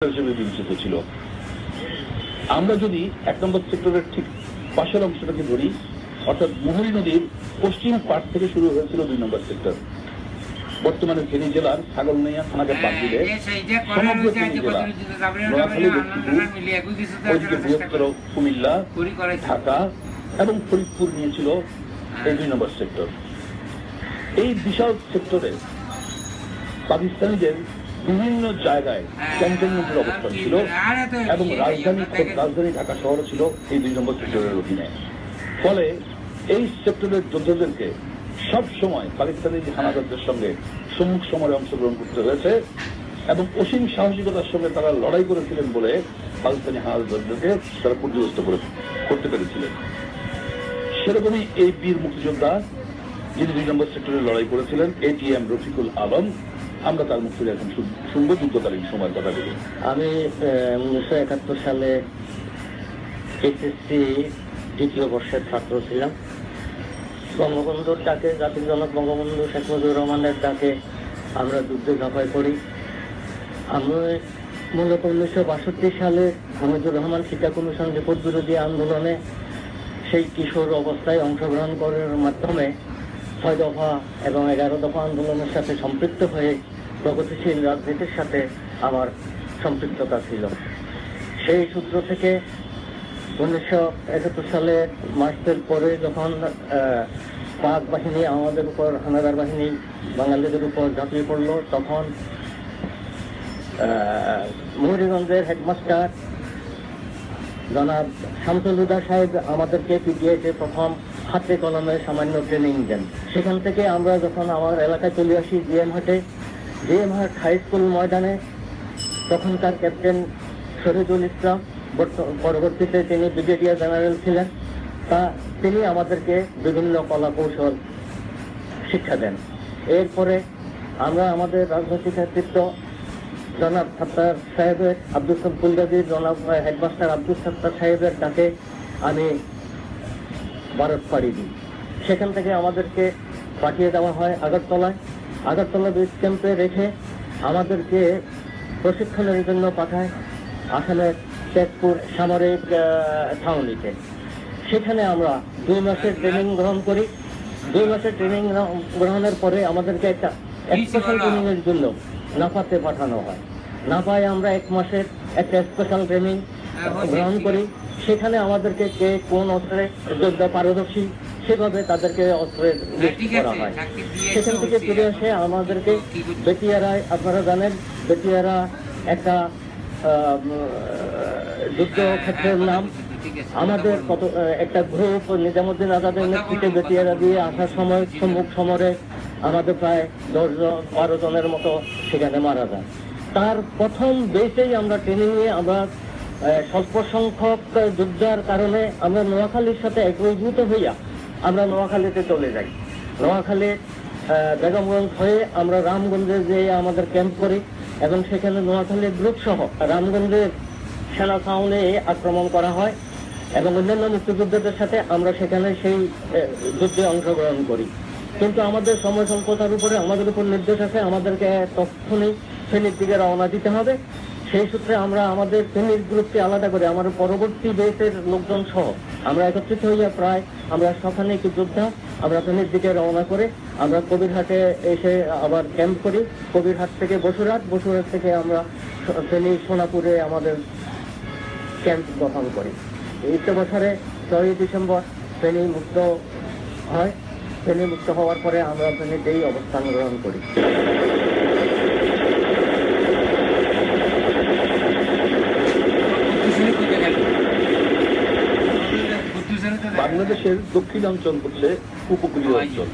হিসেবে বিবেচিত ছিল। আমরা যদি এক নম্বর সেক্টরের ঠিক পাশের অংশটাকে ধরি অর্থাৎ মুহুরী নদীর পশ্চিম পাট থেকে শুরু হয়েছিল দুই নম্বর সেক্টর। বর্তমানে ফেনী জেলার ছাগলনাইয়া থানাকে বাদ দিলে সমগ্র ফেনী জেলা নোয়াখালী লক্ষ্মীপুর ওইদিকে বৃহত্তর কুমিল্লা ঢাকা এবং ফরিদপুর নিয়েছিল এই দুই নম্বর সেক্টর। এই বিশাল সেক্টরে পাকিস্তানিদের বিভিন্ন জায়গায় ক্যান্টনমেন্টের অবস্থান ছিল এবং রাজধানী রাজধানী ঢাকা শহর ছিল এই দুই নম্বর সেক্টরের অধীনে। ফলে এই সেক্টরের যোদ্ধাদেরকে সব সময় পাকিস্তানি হানাদারদের সঙ্গে সম্মুখ সমরে অংশগ্রহণ করতে হয়েছে এবং অসীম সাহসিকতার সঙ্গে তারা লড়াই করেছিলেন বলে পাকিস্তানি হানাদারদেরকে তারা পর্যবস্ত করে, করতে পেরেছিলেন। সেরকমই এই বীর মুক্তিযোদ্ধা যিনি দুই নম্বর সেক্টরে লড়াই করেছিলেন এটিএম রফিকুল আলম আমরা তার মুখ থেকে এখন শুন- শুনব যুদ্ধকালীন সময়ের কথা বলি। আমি উনিশশো একাত্তর সালে এইচএসসি দ্বিতীয় বর্ষের ছাত্র ছিলাম। বঙ্গবন্ধুর ডাকে, জাতির জনক বঙ্গবন্ধু শেখ মুজিবুর রহমানের ডাকে আমরা যুদ্ধে ঝাঁপাই করি আমি মূলত উনিশশো বাষট্টি সালে হামিদুর রহমান সীতা কমিশন রিপোর্ট বিরোধী আন্দোলনে সেই কিশোর অবস্থায় অংশগ্রহণ করার মাধ্যমে ছয় দফা এবং এগারো দফা আন্দোলনের সাথে সম্পৃক্ত হয়ে প্রগতিশীল রাজনীতির সাথে আমার সম্পৃক্ততা ছিল। সেই সূত্র থেকে উনিশশো একাত্তর সালে মার্চের পরে যখন পাক বাহিনী আমাদের উপর, হানাদার বাহিনী বাঙালিদের উপর ঝাঁপিয়ে পড়ল, তখন মুহুরীগঞ্জের হেডমাস্টার জনাব শামসুল হুদা সাহেব আমাদেরকে পিটিআইতে প্রথম হাতে কলমে সামান্য ট্রেনিং দেন। সেখান থেকে আমরা যখন আমার এলাকায় চলে আসি জিএম হাটে জিএম হাট হাই স্কুল ময়দানে, তখনকার ক্যাপ্টেন শহীদুল ইসলাম, বর্ত- পরবর্তীতে তিনি ব্রিগেডিয়ার জেনারেল ছিলেন। তা তিনি আমাদেরকে বিভিন্ন কলা কৌশল শিক্ষা দেন। এরপরে আমরা আমাদের রাজনৈতিক নেতৃত্ব জনাব সত্তার সাহেবের, আব্দুল ফুলগাজির জনাব হেডমাস্টার আব্দুল সত্তার সাহেবের ডাকে আমি ভারত পাড়ি দিই। সেখান থেকে আমাদেরকে পাঠিয়ে দেওয়া হয় আগরতলায়। আগরতলা বেস ক্যাম্পে রেখে আমাদেরকে প্রশিক্ষণের জন্য পাঠায় আসামের তেজপুর সামরিক ছাউনিতে। সেখানে আমরা দুই মাসের ট্রেনিং গ্রহণ করি। দুই মাসের ট্রেনিং গ্রহণের পরে আমাদেরকে একটা স্পেশাল ট্রেনিংয়ের জন্য নাফাতে পাঠানো হয়। নাফায় আমরা এক মাসের একটা স্পেশাল ট্রেনিং গ্রহণ করি। সেখানে আমাদেরকে কে কোন অস্ত্রে যোদ্ধা পারদর্শী সেভাবে তাদেরকে অস্ত্রের লিস্ট করা হয়। সেখান থেকে ফিরে এসে আমাদেরকে বেটিয়ারায় আপনারা জানেন বেটিয়ারা একটা যুদ্ধ ক্ষেত্রের নাম। আমাদের কত একটা গ্রুপ নিজামুদ্দিন আজাদের নেতৃত্বে বেটিয়ারা দিয়ে আসার সময় সম্মুখ সমরে আমাদের প্রায় দশ জন বারো জনের মতো সেখানে মারা যায়। তার প্রথম বেসেই আমরা ট্রেনিং নিয়ে আমরা স্বল্প সংখ্যক যুদ্ধার কারণে আমরা নোয়াখালীর সাথে একীভূত হইয়া আমরা নোয়াখালীতে চলে যাই। নোয়াখালী বেগমগঞ্জ হয়ে আমরা রামগঞ্জে যেয়ে আমাদের ক্যাম্প করি এবং সেখানে নোয়াখালীর গ্রুপ সহ রামগঞ্জের সেনা ছাউনে আক্রমণ করা হয় এবং অন্যান্য মুক্তিযোদ্ধাদের সাথে আমরা সেখানে সেই যুদ্ধে অংশগ্রহণ করি। কিন্তু আমাদের সময় স্বল্পতার উপরে আমাদের উপর নির্দেশ আছে, আমাদেরকে তখনই ফেনীর দিকে রওনা দিতে হবে। সেই সূত্রে আমরা আমাদের শ্রেণির গ্রুপকে আলাদা করে, আমার পরবর্তী বেসের লোকজন সহ আমরা একত্রিত হইয়া প্রায় আমরা শখানেক যোদ্ধা, আমরা ফেনীর দিকে রওনা করে আমরা কবিরহাটে এসে আবার ক্যাম্প করি। কবিরহাট থেকে বসুরহাট বসুরহাট থেকে আমরা ফেনী সোনাপুরে আমাদের ক্যাম্প গঠন করি। তো বছরে ছয়ই ডিসেম্বর ফেনী মুক্ত হয়। ফেনী মুক্ত হওয়ার পরে আমরা ফেনীতেই অবস্থান গ্রহণ করি। বাংলাদেশের দক্ষিণাঞ্চল হচ্ছে উপকূলীয় অঞ্চল।